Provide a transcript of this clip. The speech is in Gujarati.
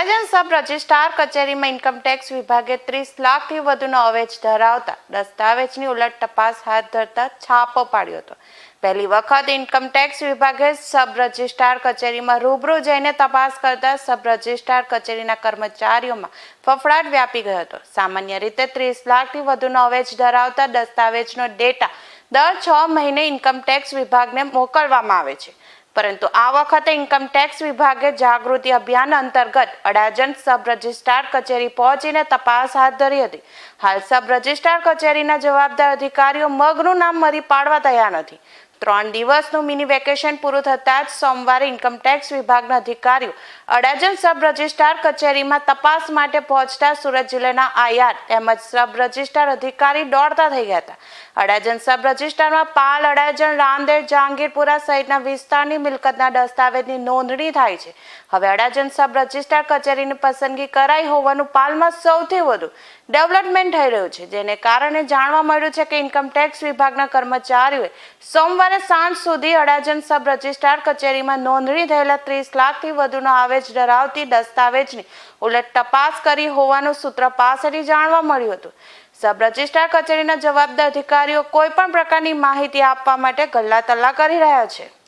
અડાજણ સબ રજિસ્ટ્રાર કચેરીમાં ઇન્કમટેક્સ વિભાગે ત્રીસ લાખથી વધુનો અવેજ ધરાવતા દસ્તાવેજની ઉલટ તપાસ હાથ ધરતા છાપો પાડ્યો હતો. પહેલી વખત ઇન્કમટેક્સ વિભાગે સબ રજિસ્ટ્રાર કચેરીમાં રૂબરૂ જઈને તપાસ કરતા સબ રજિસ્ટ્રાર કચેરીના કર્મચારીઓમાં ફફડાટ વ્યાપી ગયો હતો. સામાન્ય રીતે ત્રીસ લાખથી વધુનો અવેજ ધરાવતા દસ્તાવેજનો ડેટા દર છ મહિને ઇન્કમટેક્સ વિભાગને મોકલવામાં આવે છે. પરંતુ આ વખતે ઇન્કમટેક્સ વિભાગે જાગૃતિ અભિયાન અંતર્ગત અડાજણ સબ રજિસ્ટ્રાર કચેરી પહોંચીને તપાસ હાથ ધરી હતી. હાલ સબ રજિસ્ટ્રાર કચેરીના જવાબદાર અધિકારીઓ મગનું નામ મરી પાડવા તૈયાર નથી. ત્રણ દિવસનું મિની વેકેશન પૂરું થતાં જ સોમવારે ઇન્કમટેક્સ વિભાગના અધિકારીઓ અડાજણ સબ રજિસ્ટ્રાર કચેરીમાં તપાસ માટે પહોંચતા સુરત જિલ્લાના આયાર તેમજ સબ રજિસ્ટ્રાર અધિકારી દોડતા થઈ ગયા હતા. અડાજણ સબ રજિસ્ટ્રારમાં પાલ અડાજણ, રાંદેર, જહાંગીરપુરા સહિતના વિસ્તારની મિલકતના દસ્તાવેજની નોંધણી થાય છે. હવે અડાજણ સબ રજિસ્ટ્રાર કચેરીની પસંદગી કરાઈ હોવાનું પાલમાં સૌથી વધુ ડેવલપમેન્ટ થઈ રહ્યું છે, જેને કારણે જાણવા મળ્યું છે કે ઇન્કમટેક્સ વિભાગના કર્મચારીઓએ સોમવારે સાંજ સુધી અડાજણ સબ રજિસ્ટ્રાર કચેરીમાં નોંધણી થયેલા ત્રીસ લાખથી વધુનો આવેજ ધરાવતી દસ્તાવેજની ઉલટ તપાસ કરી હોવાનું સૂત્ર પાસેથી જાણવા મળ્યું હતું. સબ રજિસ્ટ્રાર કચેરીના જવાબદાર અધિકારીઓ કોઈ પણ પ્રકારની માહિતી આપવા માટે ગલ્લા તલ્લા કરી રહ્યા છે.